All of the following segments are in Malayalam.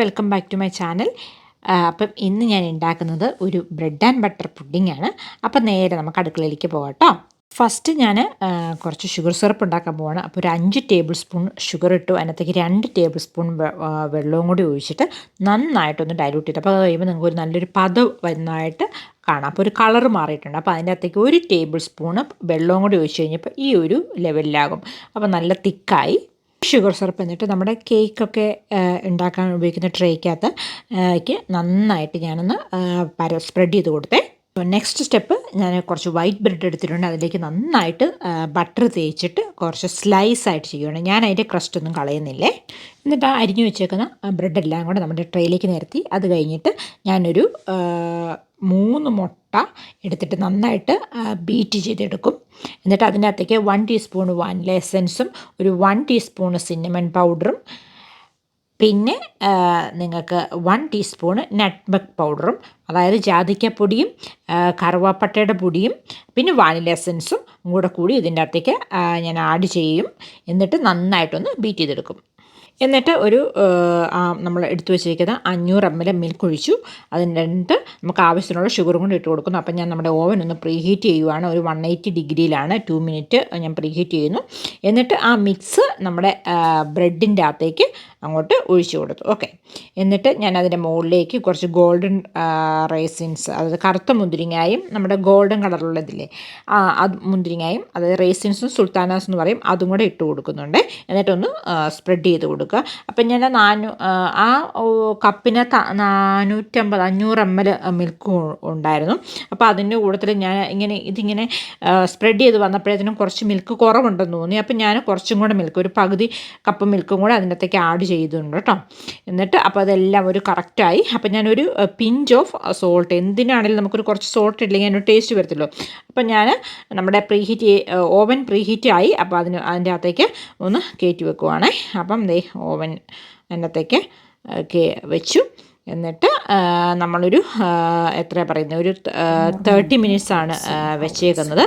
Welcome back to my channel അപ്പം ഇന്ന് ഞാൻ ഉണ്ടാക്കുന്നത് ഒരു ബ്രെഡ് ആൻഡ് ബട്ടർ പുഡിംഗ് ആണ്. അപ്പം നേരെ നമുക്ക് അടുക്കളയിലേക്ക് പോകാം ഫസ്റ്റ് ഞാൻ കുറച്ച് ഷുഗർ സിറപ്പ് ഉണ്ടാക്കാൻ പോവാണ്. അപ്പോൾ ഒരു അഞ്ച് ടേബിൾ സ്പൂൺ ഷുഗർ ഇട്ടു. അതിനകത്തേക്ക് രണ്ട് ടേബിൾ സ്പൂൺ വെള്ളവും കൂടി ഒഴിച്ചിട്ട് നന്നായിട്ടൊന്ന് ഡൈലൂട്ട് ചെയ്തു. അപ്പോൾ അത് കഴിയുമ്പോൾ നിങ്ങൾക്ക് ഒരു നല്ലൊരു പത വരുന്നതായിട്ട് കാണാം. അപ്പോൾ ഒരു കളർ മാറിയിട്ടുണ്ട്. അപ്പോൾ അതിന്റെ അകത്തേക്ക് ഒരു ടേബിൾ സ്പൂണ് വെള്ളവും കൂടി ഒഴിച്ച് കഴിഞ്ഞപ്പോൾ ഈ ഒരു ലെവലിലാകും അപ്പോൾ നല്ല തിക്കായി ഷുഗർ സിറപ്പ് എന്നിട്ട് നമ്മുടെ കേക്കൊക്കെ ഉണ്ടാക്കാൻ ഉപയോഗിക്കുന്ന ട്രേക്കകത്ത് നന്നായിട്ട് ഞാനൊന്ന് പര സ്പ്രെഡ് ചെയ്ത് കൊടുത്തേ. നെക്സ്റ്റ് സ്റ്റെപ്പ് ഞാൻ കുറച്ച് വൈറ്റ് ബ്രെഡ് എടുത്തിട്ടുണ്ട്. അതിലേക്ക് നന്നായിട്ട് ബട്ടർ തേച്ചിട്ട് കുറച്ച് സ്ലൈസ് ആയിട്ട് ചെയ്യുകയാണ് ഞാൻ അതിന്റെ ക്രസ്റ്റ് ഒന്നും കളയുന്നില്ലേ? എന്നിട്ട് ആ അരിഞ്ഞു വെച്ചേക്കുന്ന ബ്രെഡ് എല്ലാം കൂടെ നമ്മുടെ ട്രേയിലേക്ക് നിരത്തി. അത് കഴിഞ്ഞിട്ട് ഞാനൊരു മൂന്ന് മുട്ട എടുത്തിട്ട് നന്നായിട്ട് ബീറ്റ് ചെയ്തെടുക്കും. എന്നിട്ട് അതിനകത്തേക്ക് വൺ ടീസ്പൂൺ വാനില എസൻസും ഒരു വൺ ടീസ്പൂൺ സിന്നമൺ പൗഡറും പിന്നെ നിങ്ങൾക്ക് വൺ ടീസ്പൂണ് നട്ട്മക് പൗഡറും അതായത് ജാതിക്കപ്പൊടിയും കറുവാപ്പട്ടയുടെ പൊടിയും പിന്നെ വാനില എസൻസും കൂടെ കൂടി ഇതിന്റെ അകത്തേക്ക് ഞാൻ ആഡ് ചെയ്യും. എന്നിട്ട് നന്നായിട്ടൊന്ന് ബീറ്റ് ചെയ്തെടുക്കും. എന്നിട്ട് ഒരു നമ്മൾ എടുത്തു വെച്ചിരിക്കുന്ന അഞ്ഞൂറ് എം എൽ മിൽക്ക് ഒഴിച്ചു അതിന് രണ്ട് നമുക്ക് ആവശ്യത്തിനുള്ള ഷുഗറും കൂടി ഇട്ട് കൊടുക്കുന്നു. അപ്പം ഞാൻ നമ്മുടെ ഓവൻ ഒന്ന് പ്രീ ഹീറ്റ് ചെയ്യുവാണ്. ഒരു വൺ എയ്റ്റി ഡിഗ്രിയിലാണ്. ടു മിനിറ്റ് ഞാൻ പ്രീ ഹീറ്റ് ചെയ്യുന്നു. എന്നിട്ട് ആ മിക്സ് നമ്മുടെ ബ്രെഡിന്റെ അകത്തേക്ക് അങ്ങോട്ട് ഒഴിച്ചു കൊടുത്തു. ഓക്കെ എന്നിട്ട് ഞാൻ അതിന്റെ മുകളിലേക്ക് കുറച്ച് ഗോൾഡൻ റേസിൻസ് അതായത് കറുത്ത മുന്തിരിങ്ങായും നമ്മുടെ ഗോൾഡൻ കളറുള്ളതില്ലേ അത് മുന്തിരിങ്ങായും അതായത് റേസിൻസും സുൽത്താനാസ് എന്ന് പറയും അതും കൂടെ ഇട്ട് കൊടുക്കുന്നുണ്ട്. എന്നിട്ടൊന്ന് സ്പ്രെഡ് ചെയ്ത് കൊടുക്കുക. അപ്പം ഞാൻ നാനൂ ആ കപ്പിന് നാനൂറ്റമ്പത് അഞ്ഞൂറ് എം എൽ മിൽക്ക് ഉണ്ടായിരുന്നു. അപ്പോൾ അതിന്റെ കൂട്ടത്തിൽ ഞാൻ ഇങ്ങനെ ഇതിങ്ങനെ സ്പ്രെഡ് ചെയ്ത് വന്നപ്പോഴത്തേനും കുറച്ച് മിൽക്ക് കുറവുണ്ടെന്ന് തോന്നി. അപ്പം ഞാൻ കുറച്ചും കൂടെ മിൽക്ക് ഒരു പകുതി കപ്പ് മിൽക്കും കൂടെ അതിനകത്തേക്ക് ആഡ് ചെയ്തിട്ടുണ്ട് കേട്ടോ. എന്നിട്ട് അപ്പോൾ അതെല്ലാം ഒരു കറക്റ്റായി. അപ്പം ഞാനൊരു പിഞ്ച് ഓഫ് സോൾട്ട് എന്തിനാണെങ്കിലും നമുക്കൊരു കുറച്ച് സോൾട്ട് ഇല്ലെങ്കിൽ അതിനൊരു ടേസ്റ്റ് വരത്തില്ലോ. അപ്പം ഞാൻ നമ്മുടെ പ്രീഹീറ്റ് ഓവൻ പ്രീഹീറ്റ് ആയി അപ്പോൾ അതിന് അതിന്റെ അകത്തേക്ക് ഒന്ന് കയറ്റി വെക്കുവാണേ. അപ്പം ദേ ഓവൻ അതിനകത്തേക്ക് വെച്ചു. എന്നിട്ട് നമ്മളൊരു എത്ര പറയുന്നത് ഒരു തേർട്ടി മിനിറ്റ്സ് ആണ് വെച്ചേക്കുന്നത്.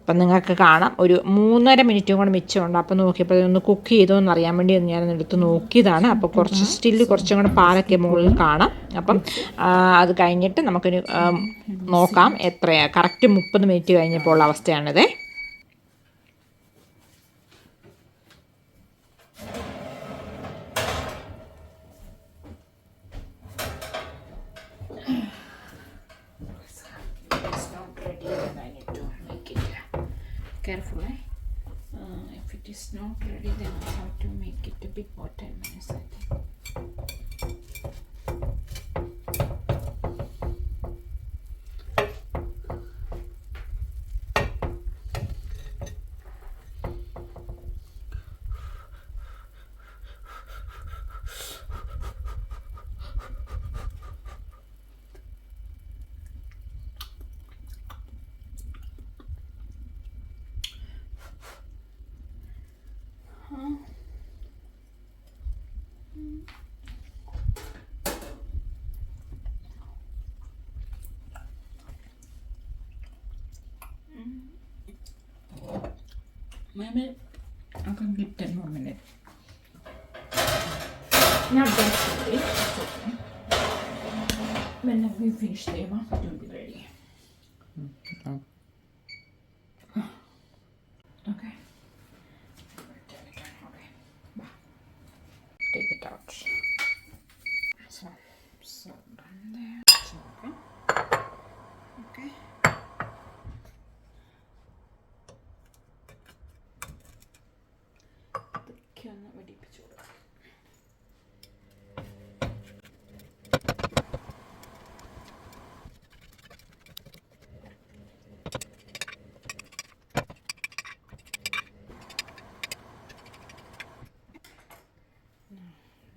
അപ്പം നിങ്ങൾക്ക് കാണാം ഒരു മൂന്നര മിനിറ്റും കൂടെ മിച്ചമുണ്ട്. അപ്പോൾ നോക്കിയപ്പോൾ ഒന്ന് കുക്ക് ചെയ്തോ എന്ന് അറിയാൻ വേണ്ടി ഞാൻ എടുത്ത് നോക്കിയതാണ്. അപ്പോൾ കുറച്ച് സ്റ്റില്ല് കുറച്ചും കൂടെ പാലൊക്കെ മുകളിൽ കാണാം. അപ്പം അത് കഴിഞ്ഞിട്ട് നമുക്കൊരു നോക്കാം എത്രയാണ് കറക്റ്റ് മുപ്പത് മിനിറ്റ് കഴിഞ്ഞപ്പോൾ ഉള്ള അവസ്ഥയാണിത്. Careful eh? uh, if it is not ready then I have to make it a bit more 10 minutes I think Maybe I can give 10 more minutes. Not that quickly, it's okay. When we finish the it will be ready.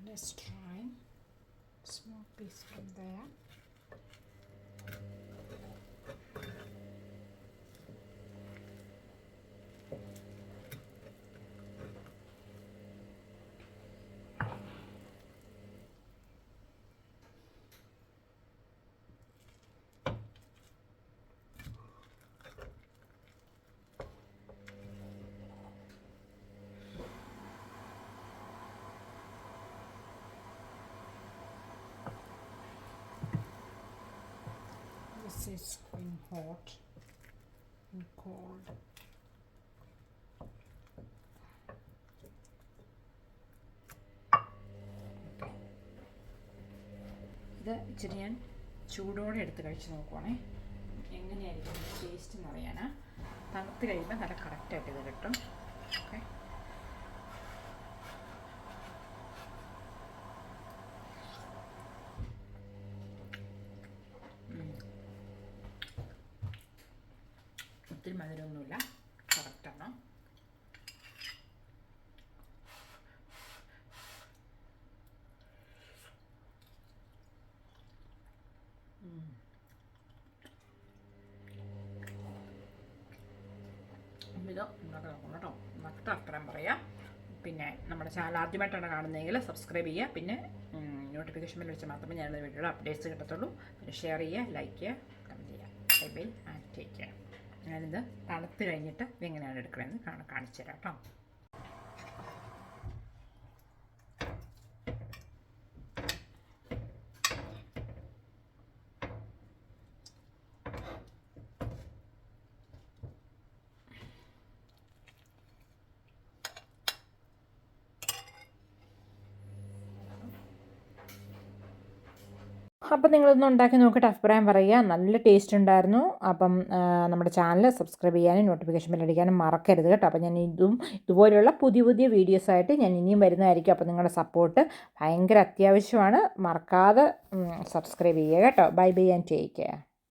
Let's try. Small piece from there is in hot and cold. ഇത് ഇച്ചിരി ഞാൻ ചൂടോടെ എടുത്ത് കഴിച്ച് നോക്കുവാണേ. എങ്ങനെയായിരിക്കും ടേസ്റ്റ് എന്ന് അറിയാനാ. തണുത്ത് കഴിയുമ്പോൾ നല്ല കറക്റ്റായിട്ട് ഇത് കിട്ടും. ഓക്കെ ഒത്തിരി മധുരമൊന്നുമില്ല. കറക്റ്റാണ് ഇത് അത്രയും പറയാം. പിന്നെ നമ്മുടെ ചാനൽ ആദ്യമായിട്ടാണ് കാണുന്നതെങ്കിൽ സബ്സ്ക്രൈബ് ചെയ്യുക. പിന്നെ നോട്ടിഫിക്കേഷൻ ബെൽ വെച്ച് മാത്രമേ ഞാനത് വീഡിയോയുടെ അപ്ഡേറ്റ്സ് കിട്ടത്തുള്ളൂ. പിന്നെ ഷെയർ ചെയ്യുക ലൈക്ക് ചെയ്യുക കമന്റ് ചെയ്യുക. Bye bye and take care ഞാനിത് തണുത്ത് കഴിഞ്ഞിട്ട് എങ്ങനെയാണ് എടുക്കണമെന്ന് കാണിച്ചു കേട്ടോ. അപ്പം നിങ്ങളൊന്ന് ഉണ്ടാക്കി നോക്കിയിട്ട് അഭിപ്രായം പറയുക. നല്ല ടേസ്റ്റ് ഉണ്ടായിരുന്നു. അപ്പം നമ്മുടെ ചാനൽ സബ്സ്ക്രൈബ് ചെയ്യാനും നോട്ടിഫിക്കേഷൻ ബെൽ അടിക്കാനും മറക്കരുത് കേട്ടോ. അപ്പം ഞാൻ ഇതും ഇതുപോലെയുള്ള പുതിയ പുതിയ വീഡിയോസായിട്ട് ഞാൻ ഇനിയും വരുന്നതായിരിക്കും. അപ്പം നിങ്ങളുടെ സപ്പോർട്ട് ഭയങ്കര അത്യാവശ്യമാണ്. മറക്കാതെ സബ്സ്ക്രൈബ് ചെയ്യുക കേട്ടോ. Bye bye and take care